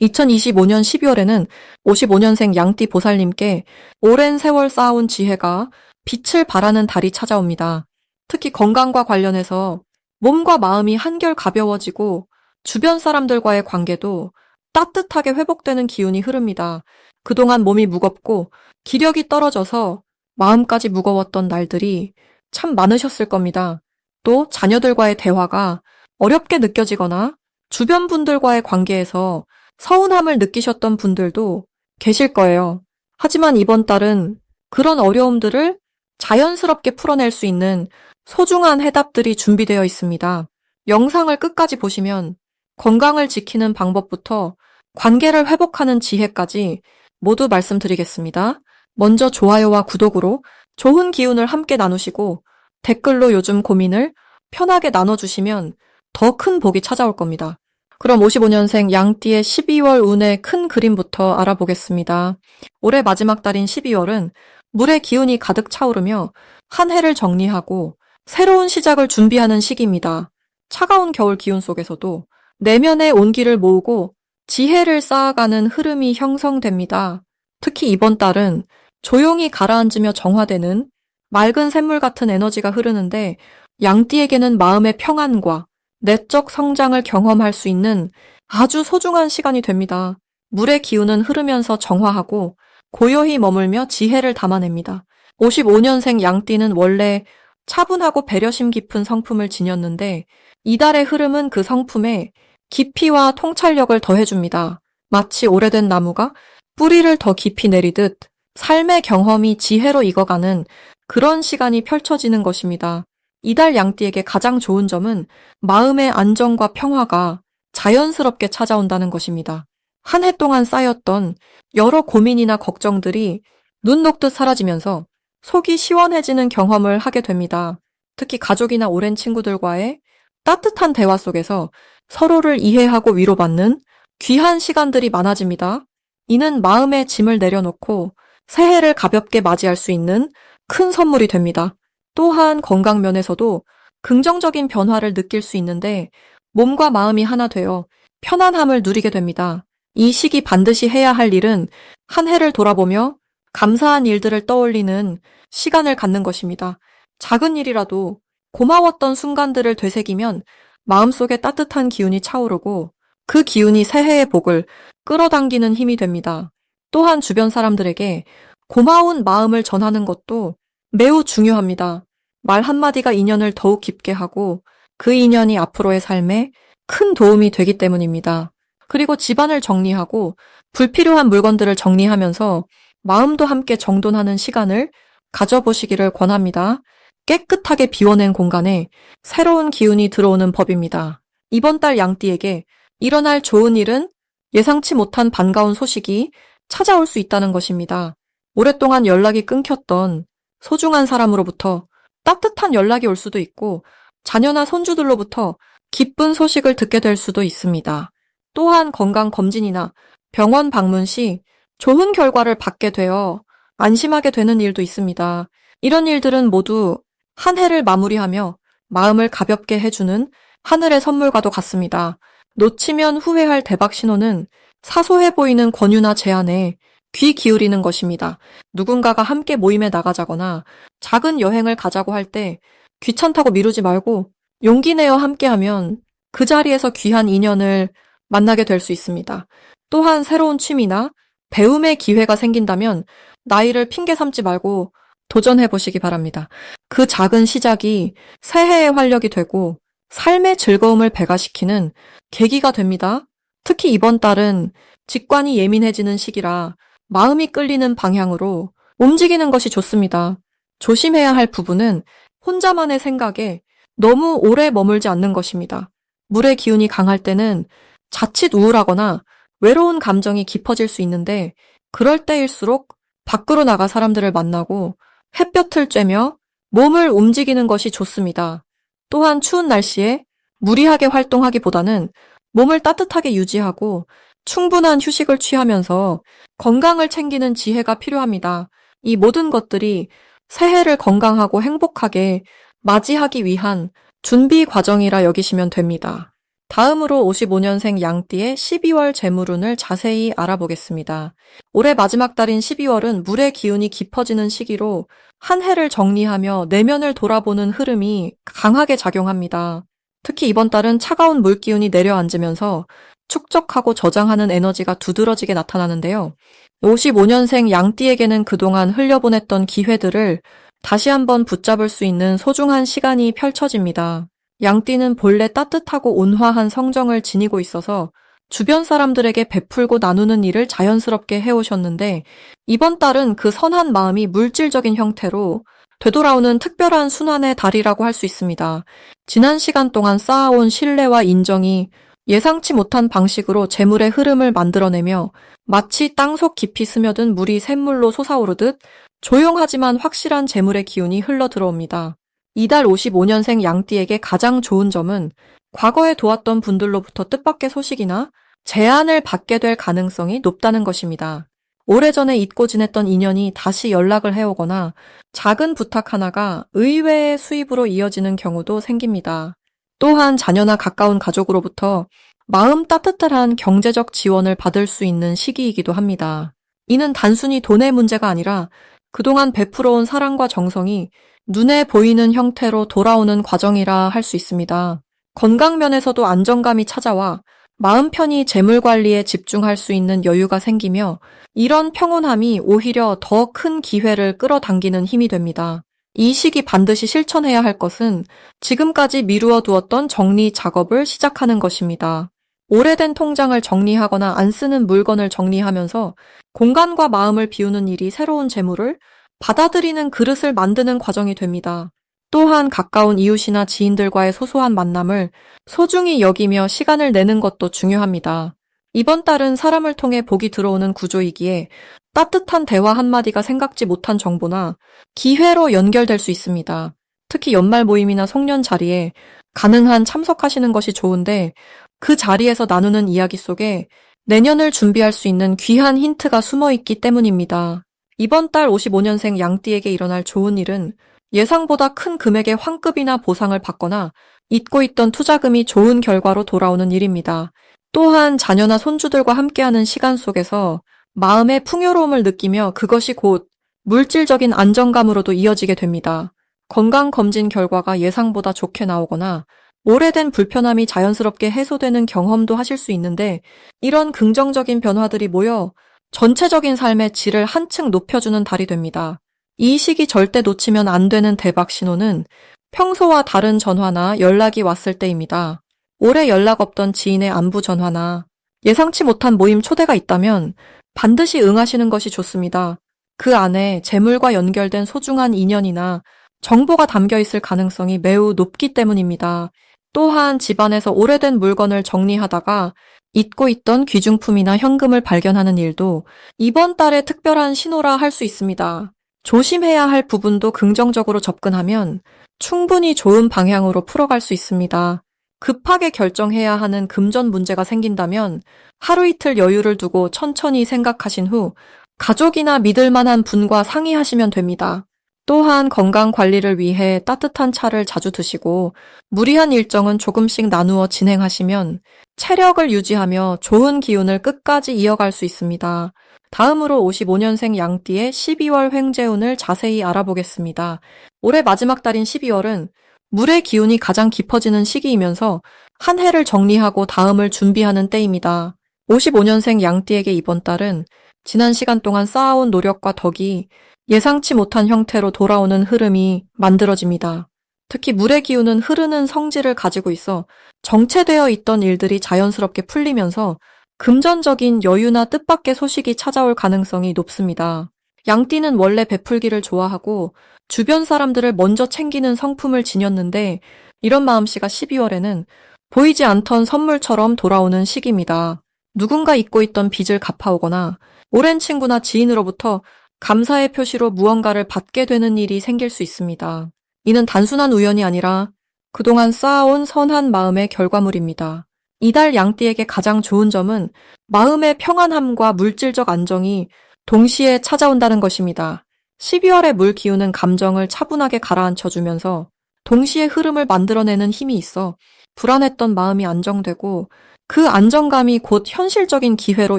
2025년 12월에는 55년생 양띠 보살님께 오랜 세월 쌓아온 지혜가 빛을 발하는 달이 찾아옵니다. 특히 건강과 관련해서 몸과 마음이 한결 가벼워지고 주변 사람들과의 관계도 따뜻하게 회복되는 기운이 흐릅니다. 그동안 몸이 무겁고 기력이 떨어져서 마음까지 무거웠던 날들이 참 많으셨을 겁니다. 또 자녀들과의 대화가 어렵게 느껴지거나 주변 분들과의 관계에서 서운함을 느끼셨던 분들도 계실 거예요. 하지만 이번 달은 그런 어려움들을 자연스럽게 풀어낼 수 있는 소중한 해답들이 준비되어 있습니다. 영상을 끝까지 보시면 건강을 지키는 방법부터 관계를 회복하는 지혜까지 모두 말씀드리겠습니다. 먼저 좋아요와 구독으로 좋은 기운을 함께 나누시고 댓글로 요즘 고민을 편하게 나눠주시면 더 큰 복이 찾아올 겁니다. 그럼 55년생 양띠의 12월 운의 큰 그림부터 알아보겠습니다. 올해 마지막 달인 12월은 물의 기운이 가득 차오르며 한 해를 정리하고 새로운 시작을 준비하는 시기입니다. 차가운 겨울 기운 속에서도 내면의 온기를 모으고 지혜를 쌓아가는 흐름이 형성됩니다. 특히 이번 달은 조용히 가라앉으며 정화되는 맑은 샘물 같은 에너지가 흐르는데 양띠에게는 마음의 평안과 내적 성장을 경험할 수 있는 아주 소중한 시간이 됩니다. 물의 기운은 흐르면서 정화하고 고요히 머물며 지혜를 담아냅니다. 55년생 양띠는 원래 차분하고 배려심 깊은 성품을 지녔는데 이달의 흐름은 그 성품에 깊이와 통찰력을 더해줍니다. 마치 오래된 나무가 뿌리를 더 깊이 내리듯 삶의 경험이 지혜로 익어가는 그런 시간이 펼쳐지는 것입니다. 이달 양띠에게 가장 좋은 점은 마음의 안정과 평화가 자연스럽게 찾아온다는 것입니다. 한 해 동안 쌓였던 여러 고민이나 걱정들이 눈 녹듯 사라지면서 속이 시원해지는 경험을 하게 됩니다. 특히 가족이나 오랜 친구들과의 따뜻한 대화 속에서 서로를 이해하고 위로받는 귀한 시간들이 많아집니다. 이는 마음의 짐을 내려놓고 새해를 가볍게 맞이할 수 있는 큰 선물이 됩니다. 또한 건강 면에서도 긍정적인 변화를 느낄 수 있는데 몸과 마음이 하나 되어 편안함을 누리게 됩니다. 이 시기 반드시 해야 할 일은 한 해를 돌아보며 감사한 일들을 떠올리는 시간을 갖는 것입니다. 작은 일이라도 고마웠던 순간들을 되새기면 마음속에 따뜻한 기운이 차오르고 그 기운이 새해의 복을 끌어당기는 힘이 됩니다. 또한 주변 사람들에게 고마운 마음을 전하는 것도 매우 중요합니다. 말 한마디가 인연을 더욱 깊게 하고 그 인연이 앞으로의 삶에 큰 도움이 되기 때문입니다. 그리고 집안을 정리하고 불필요한 물건들을 정리하면서 마음도 함께 정돈하는 시간을 가져보시기를 권합니다. 깨끗하게 비워낸 공간에 새로운 기운이 들어오는 법입니다. 이번 달 양띠에게 일어날 좋은 일은 예상치 못한 반가운 소식이 찾아올 수 있다는 것입니다. 오랫동안 연락이 끊겼던 소중한 사람으로부터 따뜻한 연락이 올 수도 있고 자녀나 손주들로부터 기쁜 소식을 듣게 될 수도 있습니다. 또한 건강검진이나 병원 방문 시 좋은 결과를 받게 되어 안심하게 되는 일도 있습니다. 이런 일들은 모두 한 해를 마무리하며 마음을 가볍게 해주는 하늘의 선물과도 같습니다. 놓치면 후회할 대박 신호는 사소해 보이는 권유나 제안에 귀 기울이는 것입니다. 누군가가 함께 모임에 나가자거나 작은 여행을 가자고 할 때 귀찮다고 미루지 말고 용기 내어 함께하면 그 자리에서 귀한 인연을 만나게 될 수 있습니다. 또한 새로운 취미나 배움의 기회가 생긴다면 나이를 핑계 삼지 말고 도전해 보시기 바랍니다. 그 작은 시작이 새해의 활력이 되고 삶의 즐거움을 배가시키는 계기가 됩니다. 특히 이번 달은 직관이 예민해지는 시기라 마음이 끌리는 방향으로 움직이는 것이 좋습니다. 조심해야 할 부분은 혼자만의 생각에 너무 오래 머물지 않는 것입니다. 물의 기운이 강할 때는 자칫 우울하거나 외로운 감정이 깊어질 수 있는데 그럴 때일수록 밖으로 나가 사람들을 만나고 햇볕을 쬐며 몸을 움직이는 것이 좋습니다. 또한 추운 날씨에 무리하게 활동하기보다는 몸을 따뜻하게 유지하고 충분한 휴식을 취하면서 건강을 챙기는 지혜가 필요합니다. 이 모든 것들이 새해를 건강하고 행복하게 맞이하기 위한 준비 과정이라 여기시면 됩니다. 다음으로 55년생 양띠의 12월 재물운을 자세히 알아보겠습니다. 올해 마지막 달인 12월은 물의 기운이 깊어지는 시기로 한 해를 정리하며 내면을 돌아보는 흐름이 강하게 작용합니다. 특히 이번 달은 차가운 물 기운이 내려앉으면서 축적하고 저장하는 에너지가 두드러지게 나타나는데요. 55년생 양띠에게는 그동안 흘려보냈던 기회들을 다시 한번 붙잡을 수 있는 소중한 시간이 펼쳐집니다. 양띠는 본래 따뜻하고 온화한 성정을 지니고 있어서 주변 사람들에게 베풀고 나누는 일을 자연스럽게 해오셨는데 이번 달은 그 선한 마음이 물질적인 형태로 되돌아오는 특별한 순환의 달이라고 할 수 있습니다. 지난 시간 동안 쌓아온 신뢰와 인정이 예상치 못한 방식으로 재물의 흐름을 만들어내며 마치 땅속 깊이 스며든 물이 샘물로 솟아오르듯 조용하지만 확실한 재물의 기운이 흘러 들어옵니다. 이달 55년생 양띠에게 가장 좋은 점은 과거에 도왔던 분들로부터 뜻밖의 소식이나 제안을 받게 될 가능성이 높다는 것입니다. 오래전에 잊고 지냈던 인연이 다시 연락을 해오거나 작은 부탁 하나가 의외의 수입으로 이어지는 경우도 생깁니다. 또한 자녀나 가까운 가족으로부터 마음 따뜻한 경제적 지원을 받을 수 있는 시기이기도 합니다. 이는 단순히 돈의 문제가 아니라 그동안 베풀어온 사랑과 정성이 눈에 보이는 형태로 돌아오는 과정이라 할 수 있습니다. 건강 면에서도 안정감이 찾아와 마음 편히 재물 관리에 집중할 수 있는 여유가 생기며 이런 평온함이 오히려 더 큰 기회를 끌어당기는 힘이 됩니다. 이 시기 반드시 실천해야 할 것은 지금까지 미루어 두었던 정리 작업을 시작하는 것입니다. 오래된 통장을 정리하거나 안 쓰는 물건을 정리하면서 공간과 마음을 비우는 일이 새로운 재물을 받아들이는 그릇을 만드는 과정이 됩니다. 또한 가까운 이웃이나 지인들과의 소소한 만남을 소중히 여기며 시간을 내는 것도 중요합니다. 이번 달은 사람을 통해 복이 들어오는 구조이기에 따뜻한 대화 한마디가 생각지 못한 정보나 기회로 연결될 수 있습니다. 특히 연말 모임이나 송년 자리에 가능한 참석하시는 것이 좋은데 그 자리에서 나누는 이야기 속에 내년을 준비할 수 있는 귀한 힌트가 숨어 있기 때문입니다. 이번 달 55년생 양띠에게 일어날 좋은 일은 예상보다 큰 금액의 환급이나 보상을 받거나 잊고 있던 투자금이 좋은 결과로 돌아오는 일입니다. 또한 자녀나 손주들과 함께하는 시간 속에서 마음의 풍요로움을 느끼며 그것이 곧 물질적인 안정감으로도 이어지게 됩니다. 건강검진 결과가 예상보다 좋게 나오거나 오래된 불편함이 자연스럽게 해소되는 경험도 하실 수 있는데 이런 긍정적인 변화들이 모여 전체적인 삶의 질을 한층 높여주는 달이 됩니다. 이 시기 절대 놓치면 안 되는 대박 신호는 평소와 다른 전화나 연락이 왔을 때입니다. 오래 연락 없던 지인의 안부 전화나 예상치 못한 모임 초대가 있다면 반드시 응하시는 것이 좋습니다. 그 안에 재물과 연결된 소중한 인연이나 정보가 담겨 있을 가능성이 매우 높기 때문입니다. 또한 집안에서 오래된 물건을 정리하다가 잊고 있던 귀중품이나 현금을 발견하는 일도 이번 달의 특별한 신호라 할 수 있습니다. 조심해야 할 부분도 긍정적으로 접근하면 충분히 좋은 방향으로 풀어갈 수 있습니다. 급하게 결정해야 하는 금전 문제가 생긴다면 하루 이틀 여유를 두고 천천히 생각하신 후 가족이나 믿을 만한 분과 상의하시면 됩니다. 또한 건강 관리를 위해 따뜻한 차를 자주 드시고 무리한 일정은 조금씩 나누어 진행하시면 체력을 유지하며 좋은 기운을 끝까지 이어갈 수 있습니다. 다음으로 55년생 양띠의 12월 횡재운을 자세히 알아보겠습니다. 올해 마지막 달인 12월은 물의 기운이 가장 깊어지는 시기이면서 한 해를 정리하고 다음을 준비하는 때입니다. 55년생 양띠에게 이번 달은 지난 시간 동안 쌓아온 노력과 덕이 예상치 못한 형태로 돌아오는 흐름이 만들어집니다. 특히 물의 기운은 흐르는 성질을 가지고 있어 정체되어 있던 일들이 자연스럽게 풀리면서 금전적인 여유나 뜻밖의 소식이 찾아올 가능성이 높습니다. 양띠는 원래 베풀기를 좋아하고 주변 사람들을 먼저 챙기는 성품을 지녔는데 이런 마음씨가 12월에는 보이지 않던 선물처럼 돌아오는 시기입니다. 누군가 잊고 있던 빚을 갚아오거나 오랜 친구나 지인으로부터 감사의 표시로 무언가를 받게 되는 일이 생길 수 있습니다. 이는 단순한 우연이 아니라 그동안 쌓아온 선한 마음의 결과물입니다. 이달 양띠에게 가장 좋은 점은 마음의 평안함과 물질적 안정이 동시에 찾아온다는 것입니다. 12월의 물 기운은 감정을 차분하게 가라앉혀 주면서 동시에 흐름을 만들어내는 힘이 있어 불안했던 마음이 안정되고 그 안정감이 곧 현실적인 기회로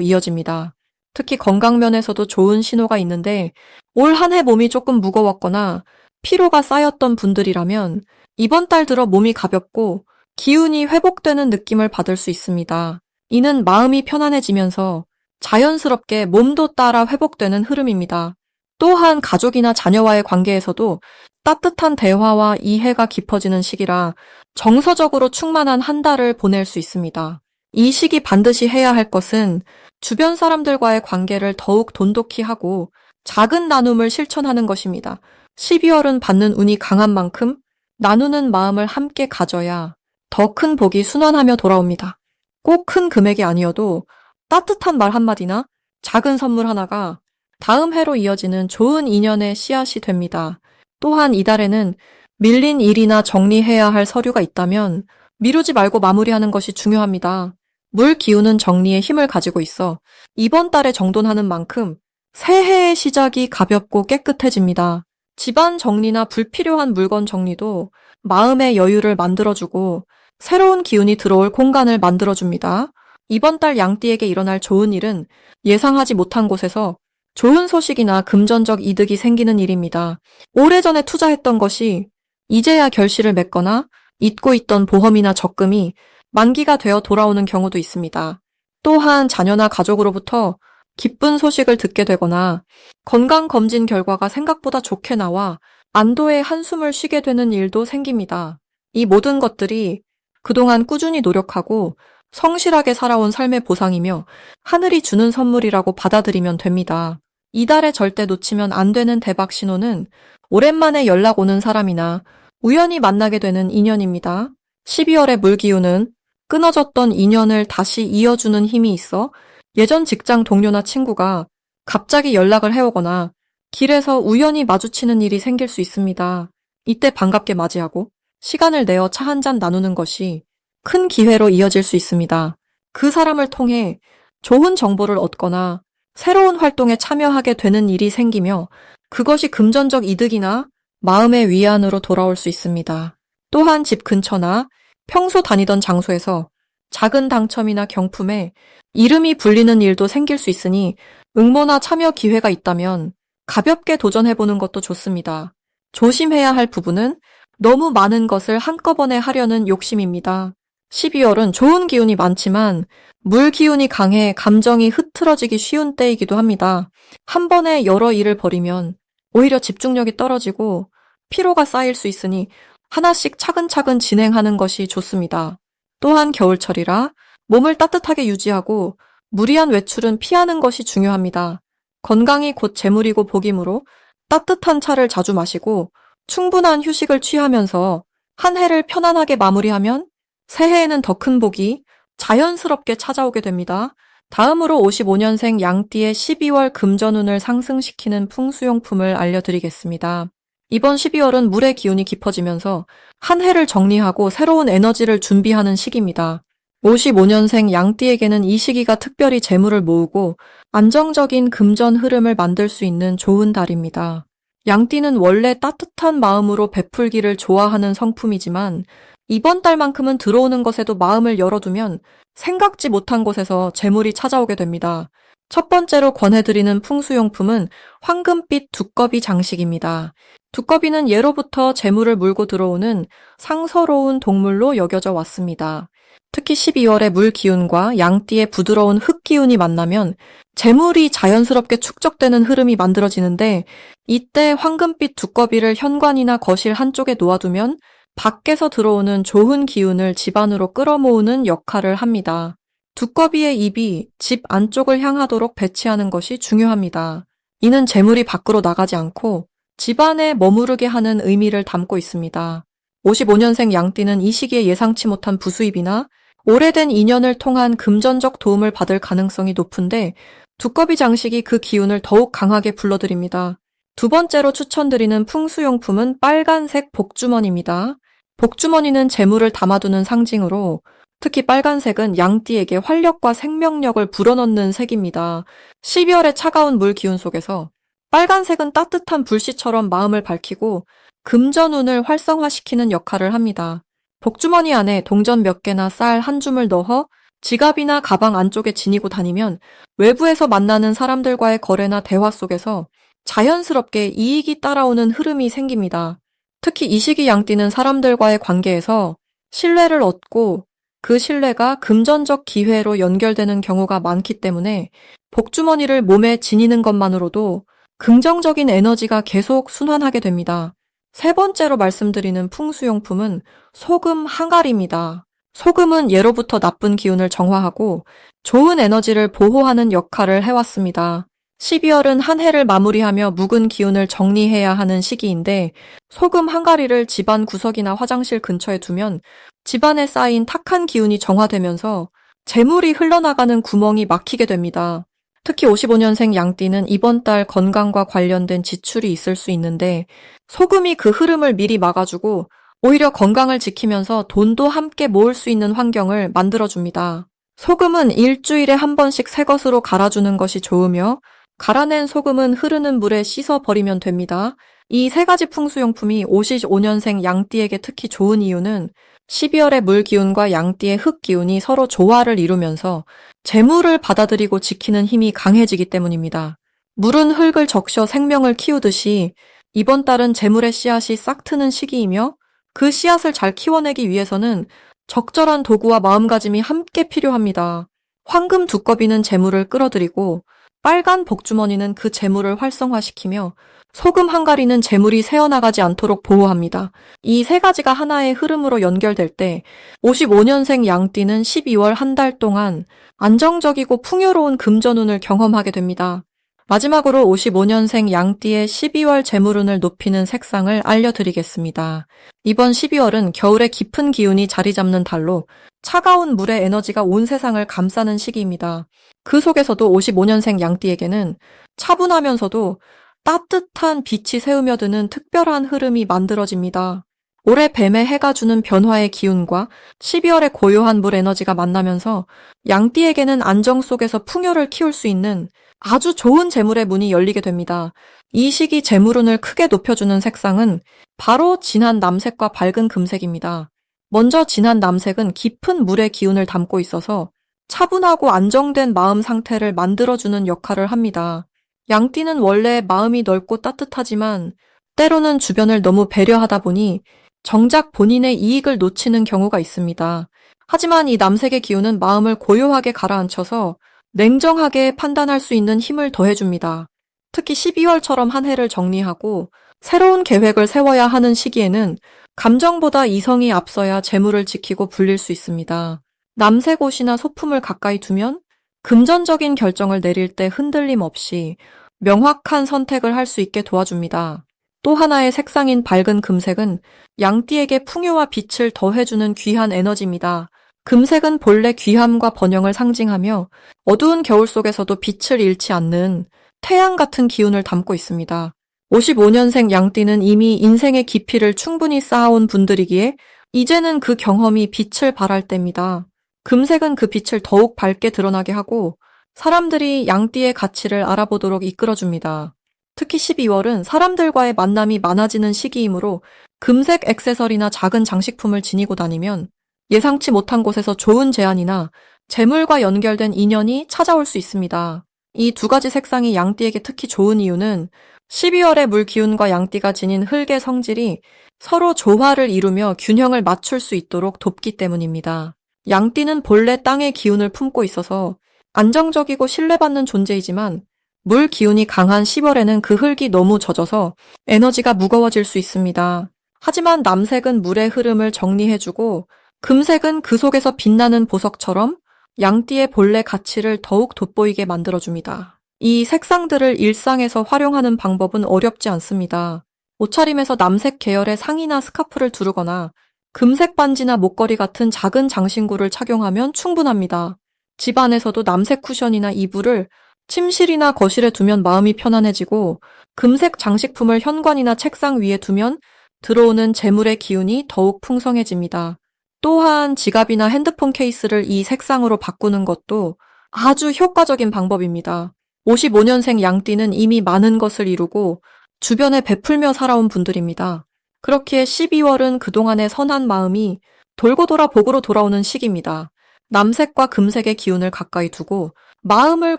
이어집니다. 특히 건강면에서도 좋은 신호가 있는데 올 한 해 몸이 조금 무거웠거나 피로가 쌓였던 분들이라면 이번 달 들어 몸이 가볍고 기운이 회복되는 느낌을 받을 수 있습니다. 이는 마음이 편안해지면서 자연스럽게 몸도 따라 회복되는 흐름입니다. 또한 가족이나 자녀와의 관계에서도 따뜻한 대화와 이해가 깊어지는 시기라 정서적으로 충만한 한 달을 보낼 수 있습니다. 이 시기 반드시 해야 할 것은 주변 사람들과의 관계를 더욱 돈독히 하고 작은 나눔을 실천하는 것입니다. 12월은 받는 운이 강한 만큼 나누는 마음을 함께 가져야 더 큰 복이 순환하며 돌아옵니다. 꼭 큰 금액이 아니어도 따뜻한 말 한마디나 작은 선물 하나가 다음 해로 이어지는 좋은 인연의 씨앗이 됩니다. 또한 이달에는 밀린 일이나 정리해야 할 서류가 있다면 미루지 말고 마무리하는 것이 중요합니다. 물 기운은 정리에 힘을 가지고 있어 이번 달에 정돈하는 만큼 새해의 시작이 가볍고 깨끗해집니다. 집안 정리나 불필요한 물건 정리도 마음의 여유를 만들어주고 새로운 기운이 들어올 공간을 만들어줍니다. 이번 달 양띠에게 일어날 좋은 일은 예상하지 못한 곳에서 좋은 소식이나 금전적 이득이 생기는 일입니다. 오래전에 투자했던 것이 이제야 결실을 맺거나 잊고 있던 보험이나 적금이 만기가 되어 돌아오는 경우도 있습니다. 또한 자녀나 가족으로부터 기쁜 소식을 듣게 되거나 건강검진 결과가 생각보다 좋게 나와 안도의 한숨을 쉬게 되는 일도 생깁니다. 이 모든 것들이 그동안 꾸준히 노력하고 성실하게 살아온 삶의 보상이며 하늘이 주는 선물이라고 받아들이면 됩니다. 이달에 절대 놓치면 안 되는 대박 신호는 오랜만에 연락 오는 사람이나 우연히 만나게 되는 인연입니다. 12월의 물기운은 끊어졌던 인연을 다시 이어주는 힘이 있어 예전 직장 동료나 친구가 갑자기 연락을 해오거나 길에서 우연히 마주치는 일이 생길 수 있습니다. 이때 반갑게 맞이하고 시간을 내어 차 한 잔 나누는 것이 큰 기회로 이어질 수 있습니다. 그 사람을 통해 좋은 정보를 얻거나 새로운 활동에 참여하게 되는 일이 생기며 그것이 금전적 이득이나 마음의 위안으로 돌아올 수 있습니다. 또한 집 근처나 평소 다니던 장소에서 작은 당첨이나 경품에 이름이 불리는 일도 생길 수 있으니 응모나 참여 기회가 있다면 가볍게 도전해보는 것도 좋습니다. 조심해야 할 부분은 너무 많은 것을 한꺼번에 하려는 욕심입니다. 12월은 좋은 기운이 많지만 물 기운이 강해 감정이 흐트러지기 쉬운 때이기도 합니다. 한 번에 여러 일을 벌이면 오히려 집중력이 떨어지고 피로가 쌓일 수 있으니 하나씩 차근차근 진행하는 것이 좋습니다. 또한 겨울철이라 몸을 따뜻하게 유지하고 무리한 외출은 피하는 것이 중요합니다. 건강이 곧 재물이고 복이므로 따뜻한 차를 자주 마시고 충분한 휴식을 취하면서 한 해를 편안하게 마무리하면 새해에는 더 큰 복이 자연스럽게 찾아오게 됩니다. 다음으로 55년생 양띠의 12월 금전운을 상승시키는 풍수용품을 알려드리겠습니다. 이번 12월은 물의 기운이 깊어지면서 한 해를 정리하고 새로운 에너지를 준비하는 시기입니다. 55년생 양띠에게는 이 시기가 특별히 재물을 모으고 안정적인 금전 흐름을 만들 수 있는 좋은 달입니다. 양띠는 원래 따뜻한 마음으로 베풀기를 좋아하는 성품이지만 이번 달만큼은 들어오는 것에도 마음을 열어두면 생각지 못한 곳에서 재물이 찾아오게 됩니다. 첫 번째로 권해드리는 풍수용품은 황금빛 두꺼비 장식입니다. 두꺼비는 예로부터 재물을 물고 들어오는 상서로운 동물로 여겨져 왔습니다. 특히 12월에 물 기운과 양띠의 부드러운 흙 기운이 만나면 재물이 자연스럽게 축적되는 흐름이 만들어지는데 이때 황금빛 두꺼비를 현관이나 거실 한쪽에 놓아두면 밖에서 들어오는 좋은 기운을 집 안으로 끌어모으는 역할을 합니다. 두꺼비의 입이 집 안쪽을 향하도록 배치하는 것이 중요합니다. 이는 재물이 밖으로 나가지 않고 집안에 머무르게 하는 의미를 담고 있습니다. 55년생 양띠는 이 시기에 예상치 못한 부수입이나 오래된 인연을 통한 금전적 도움을 받을 가능성이 높은데 두꺼비 장식이 그 기운을 더욱 강하게 불러들입니다. 두 번째로 추천드리는 풍수용품은 빨간색 복주머니입니다. 복주머니는 재물을 담아두는 상징으로 특히 빨간색은 양띠에게 활력과 생명력을 불어넣는 색입니다. 12월의 차가운 물 기운 속에서 빨간색은 따뜻한 불씨처럼 마음을 밝히고 금전운을 활성화시키는 역할을 합니다. 복주머니 안에 동전 몇 개나 쌀 한 줌을 넣어 지갑이나 가방 안쪽에 지니고 다니면 외부에서 만나는 사람들과의 거래나 대화 속에서 자연스럽게 이익이 따라오는 흐름이 생깁니다. 특히 이 시기 양띠는 사람들과의 관계에서 신뢰를 얻고 그 신뢰가 금전적 기회로 연결되는 경우가 많기 때문에 복주머니를 몸에 지니는 것만으로도 긍정적인 에너지가 계속 순환하게 됩니다. 세 번째로 말씀드리는 풍수용품은 소금 항아리입니다. 소금은 예로부터 나쁜 기운을 정화하고 좋은 에너지를 보호하는 역할을 해왔습니다. 12월은 한 해를 마무리하며 묵은 기운을 정리해야 하는 시기인데 소금 항아리를 집안 구석이나 화장실 근처에 두면 집안에 쌓인 탁한 기운이 정화되면서 재물이 흘러나가는 구멍이 막히게 됩니다. 특히 55년생 양띠는 이번 달 건강과 관련된 지출이 있을 수 있는데 소금이 그 흐름을 미리 막아주고 오히려 건강을 지키면서 돈도 함께 모을 수 있는 환경을 만들어줍니다. 소금은 일주일에 한 번씩 새 것으로 갈아주는 것이 좋으며 갈아낸 소금은 흐르는 물에 씻어 버리면 됩니다. 이 세 가지 풍수용품이 55년생 양띠에게 특히 좋은 이유는 12월의 물 기운과 양띠의 흙 기운이 서로 조화를 이루면서 재물을 받아들이고 지키는 힘이 강해지기 때문입니다. 물은 흙을 적셔 생명을 키우듯이 이번 달은 재물의 씨앗이 싹 트는 시기이며 그 씨앗을 잘 키워내기 위해서는 적절한 도구와 마음가짐이 함께 필요합니다. 황금 두꺼비는 재물을 끌어들이고 빨간 복주머니는 그 재물을 활성화시키며 소금 한가리는 재물이 새어나가지 않도록 보호합니다. 이 세 가지가 하나의 흐름으로 연결될 때 55년생 양띠는 12월 한 달 동안 안정적이고 풍요로운 금전운을 경험하게 됩니다. 마지막으로 55년생 양띠의 12월 재물운을 높이는 색상을 알려드리겠습니다. 이번 12월은 겨울의 깊은 기운이 자리 잡는 달로 차가운 물의 에너지가 온 세상을 감싸는 시기입니다. 그 속에서도 55년생 양띠에게는 차분하면서도 따뜻한 빛이 새우며 드는 특별한 흐름이 만들어집니다. 올해 뱀의 해가 주는 변화의 기운과 12월의 고요한 물 에너지가 만나면서 양띠에게는 안정 속에서 풍요를 키울 수 있는 아주 좋은 재물의 문이 열리게 됩니다. 이 시기 재물운을 크게 높여주는 색상은 바로 진한 남색과 밝은 금색입니다. 먼저 진한 남색은 깊은 물의 기운을 담고 있어서 차분하고 안정된 마음 상태를 만들어주는 역할을 합니다. 양띠는 원래 마음이 넓고 따뜻하지만 때로는 주변을 너무 배려하다 보니 정작 본인의 이익을 놓치는 경우가 있습니다. 하지만 이 남색의 기운은 마음을 고요하게 가라앉혀서 냉정하게 판단할 수 있는 힘을 더해줍니다. 특히 12월처럼 한 해를 정리하고 새로운 계획을 세워야 하는 시기에는 감정보다 이성이 앞서야 재물을 지키고 불릴 수 있습니다. 남색 옷이나 소품을 가까이 두면 금전적인 결정을 내릴 때 흔들림 없이 명확한 선택을 할 수 있게 도와줍니다. 또 하나의 색상인 밝은 금색은 양띠에게 풍요와 빛을 더해주는 귀한 에너지입니다. 금색은 본래 귀함과 번영을 상징하며 어두운 겨울 속에서도 빛을 잃지 않는 태양 같은 기운을 담고 있습니다. 55년생 양띠는 이미 인생의 깊이를 충분히 쌓아온 분들이기에 이제는 그 경험이 빛을 발할 때입니다. 금색은 그 빛을 더욱 밝게 드러나게 하고 사람들이 양띠의 가치를 알아보도록 이끌어줍니다. 특히 12월은 사람들과의 만남이 많아지는 시기이므로 금색 액세서리나 작은 장식품을 지니고 다니면 예상치 못한 곳에서 좋은 제안이나 재물과 연결된 인연이 찾아올 수 있습니다. 이 두 가지 색상이 양띠에게 특히 좋은 이유는 12월의 물 기운과 양띠가 지닌 흙의 성질이 서로 조화를 이루며 균형을 맞출 수 있도록 돕기 때문입니다. 양띠는 본래 땅의 기운을 품고 있어서 안정적이고 신뢰받는 존재이지만 물 기운이 강한 10월에는 그 흙이 너무 젖어서 에너지가 무거워질 수 있습니다. 하지만 남색은 물의 흐름을 정리해주고 금색은 그 속에서 빛나는 보석처럼 양띠의 본래 가치를 더욱 돋보이게 만들어줍니다. 이 색상들을 일상에서 활용하는 방법은 어렵지 않습니다. 옷차림에서 남색 계열의 상의나 스카프를 두르거나 금색 반지나 목걸이 같은 작은 장신구를 착용하면 충분합니다. 집안에서도 남색 쿠션이나 이불을 침실이나 거실에 두면 마음이 편안해지고 금색 장식품을 현관이나 책상 위에 두면 들어오는 재물의 기운이 더욱 풍성해집니다. 또한 지갑이나 핸드폰 케이스를 이 색상으로 바꾸는 것도 아주 효과적인 방법입니다. 55년생 양띠는 이미 많은 것을 이루고 주변에 베풀며 살아온 분들입니다. 그렇기에 12월은 그동안의 선한 마음이 돌고 돌아 복으로 돌아오는 시기입니다. 남색과 금색의 기운을 가까이 두고 마음을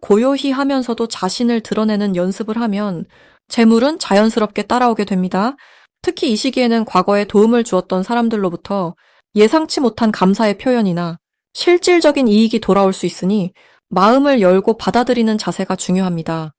고요히 하면서도 자신을 드러내는 연습을 하면 재물은 자연스럽게 따라오게 됩니다. 특히 이 시기에는 과거에 도움을 주었던 사람들로부터 예상치 못한 감사의 표현이나 실질적인 이익이 돌아올 수 있으니 마음을 열고 받아들이는 자세가 중요합니다.